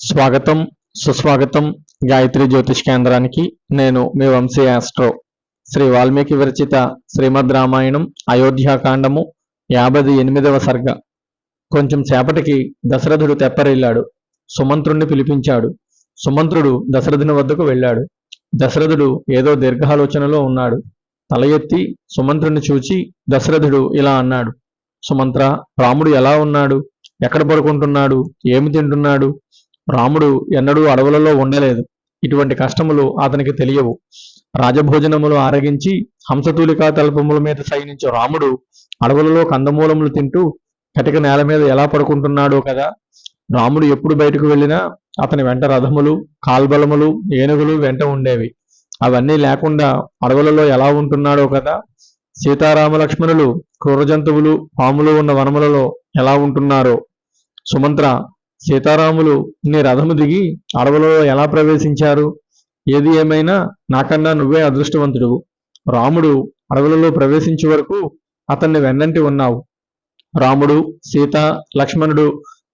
స్వాగతం సుస్వాగతం గాయత్రి జ్యోతిష్ కేంద్రానికి. నేను మీ వంశీ ఆస్ట్రో. శ్రీ వాల్మీకి విరచిత శ్రీమద్ రామాయణం అయోధ్యాకాండము యాభై ఎనిమిదవ సర్గ. కొంచెం సేపటికి దశరథుడు తెప్పరిల్లాడు. సుమంత్రుణ్ణి పిలిపించాడు. సుమంత్రుడు దశరథుని వద్దకు వెళ్ళాడు. దశరథుడు ఏదో దీర్ఘాలోచనలో ఉన్నాడు. తల ఎత్తి సుమంత్రుని చూచి దశరథుడు ఇలా అన్నాడు సుమంత్ర రాముడు ఎలా ఉన్నాడు? ఎక్కడ పడుకుంటున్నాడు? ఏమి తింటున్నాడు? రాముడు ఎన్నడూ అడవులలో ఉండలేదు. ఇటువంటి కష్టములు అతనికి తెలియవు. రాజభోజనములు ఆరగించి హంసతూలికా తల్పముల మీద సైనించు రాముడు అడవులలో కందమూలములు తింటూ కటిక నేల మీద ఎలా పడుకుంటున్నాడో కదా? రాముడు ఎప్పుడు బయటకు వెళ్ళినా అతని వెంట రథములు కాల్బలములు ఏనుగులు వెంట ఉండేవి. అవన్నీ లేకుండా అడవులలో ఎలా ఉంటున్నాడో కదా? సీతారామ లక్ష్మణులు క్రూర జంతువులు పాములు ఉన్న వనములలో ఎలా ఉంటున్నారో? సుమంత్ర సీతారాములు నీ రథము దిగి అడవులలో ఎలా ప్రవేశించారు? ఏది ఏమైనా నాకన్నా నువ్వే అదృష్టవంతుడు రాముడు అడవులలో ప్రవేశించే వరకు అతన్ని వెన్నంటి ఉన్నావు. రాముడు సీత లక్ష్మణుడు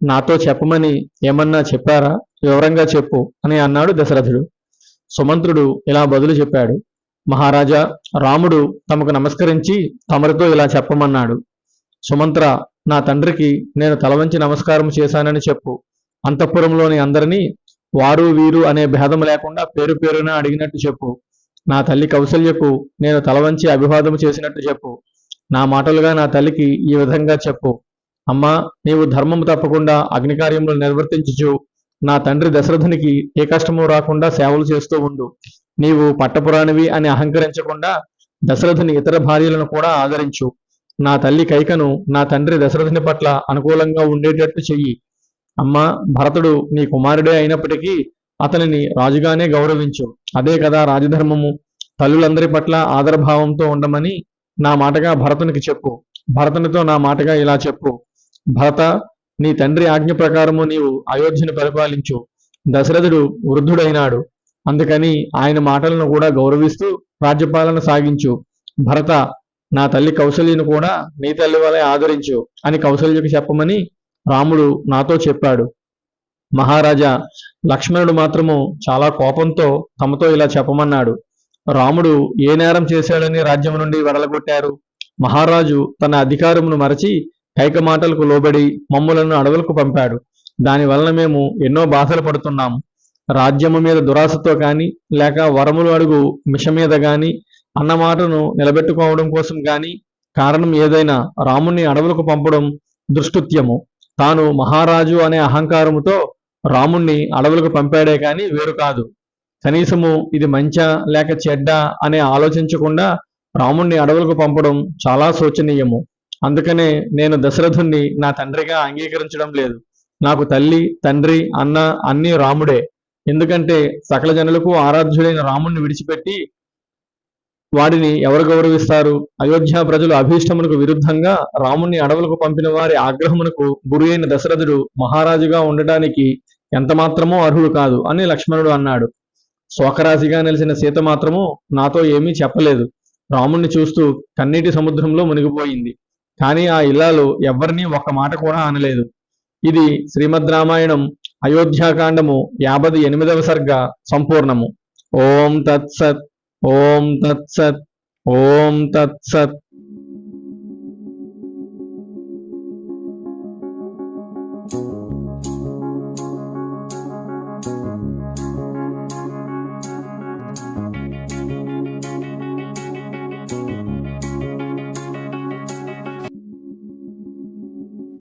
నాతో చెప్పమని ఏమన్నా చెప్పారా? వివరంగా చెప్పు అని అన్నాడు దశరథుడు. సుమంత్రుడు ఇలా బదులు చెప్పాడు మహారాజా రాముడు తమకు నమస్కరించి తమరితో ఇలా చెప్పమన్నాడు. సుమంత్ర నా తండ్రికి నేను తలవంచి నమస్కారం చేశానని చెప్పు. అంతఃపురంలోని అందరినీ వారు వీరు అనే భేదం లేకుండా పేరు పేరున అడిగినట్టు చెప్పు. నా తల్లి కౌసల్యకు నేను తలవంచి అభివాదం చేసినట్టు చెప్పు. నా మాటలుగా నా తల్లికి ఈ విధంగా చెప్పు. అమ్మా నీవు ధర్మము తప్పకుండా అగ్నికార్యములు నిర్వర్తించుచు నా తండ్రి దశరథునికి ఏ కష్టము రాకుండా సేవలు చేస్తూ ఉండు. నీవు పట్టపురాణివి అని అహంకరించకుండా దశరథుని ఇతర భార్యలను కూడా ఆదరించు. నా తల్లి కైకను నా తండ్రి దశరథుని పట్ల అనుకూలంగా ఉండేటట్టు చెయ్యి. అమ్మా భరతుడు నీ కుమారుడే అయినప్పటికీ అతనిని రాజుగానే గౌరవించు. అదే కదా రాజధర్మము. తల్లులందరి పట్ల ఆదరభావంతో ఉండమని నా మాటగా భరతునికి చెప్పు. భరతునితో నా మాటగా ఇలా చెప్పు. భరత నీ తండ్రి ఆజ్ఞ ప్రకారము నీవు అయోధ్యను పరిపాలించు. దశరథుడు వృద్ధుడైనాడు. అందుకని ఆయన మాటలను కూడా గౌరవిస్తూ రాజ్యపాలన సాగించు. భరత నా తల్లి కౌశల్యను కూడా నీ తల్లి వలె ఆదరించు అని కౌసల్యకు చెప్పమని రాముడు నాతో చెప్పాడు. మహారాజా లక్ష్మణుడు మాత్రము చాలా కోపంతో తమతో ఇలా చెప్పమన్నాడు. రాముడు ఏ నేరం చేశాడని రాజ్యం నుండి వెడలగొట్టారు? మహారాజు తన అధికారమును మరచి కైక మాటలకు లోబడి మమ్ములను అడవులకు పంపాడు. దాని వలన మేము ఎన్నో బాధలు పడుతున్నాము రాజ్యము మీద దురాశతో కాని లేక వరములు అడుగు మిష మీద కానీ అన్న మాటను నిలబెట్టుకోవడం కోసం కానీ కారణం ఏదైనా రాముణ్ణి అడవులకు పంపడం దుష్టుత్యము. తాను మహారాజు అనే అహంకారముతో రాముణ్ణి అడవులకు పంపాడే కాని వేరు కాదు. కనీసము ఇది మంచా లేక చెడ్డ అనే ఆలోచించకుండా రాముణ్ణి అడవులకు పంపడం చాలా శోచనీయము. అందుకనే నేను దశరథుణ్ణి నా తండ్రిగా అంగీకరించడం లేదు. నాకు తల్లి తండ్రి అన్న అన్ని రాముడే. ఎందుకంటే సకల జనులకు ఆరాధ్యుడైన రాముణ్ణి విడిచిపెట్టి వాడిని ఎవరు గౌరవిస్తారు? అయోధ్య ప్రజలు అభీష్టమునకు విరుద్ధంగా రాముణ్ణి అడవులకు పంపిన వారి ఆగ్రహమునకు గురి అయిన దశరథుడు మహారాజుగా ఉండటానికి ఎంత మాత్రమో అర్హుడు కాదు అని లక్ష్మణుడు అన్నాడు. శోకరాశిగా నిలిచిన సీత మాత్రము నాతో ఏమీ చెప్పలేదు. రాముణ్ణి చూస్తూ కన్నీటి సముద్రంలో మునిగిపోయింది. కానీ ఆ ఇల్లాలు ఎవరిని ఒక్క మాట కూడా అనలేదు. ఇది శ్రీమద్ రామాయణం అయోధ్యాకాండము యాభై ఎనిమిదవ సర్గ సంపూర్ణము. ఓం తత్సత్ ఓం తత్సత్ ఓం తత్సత్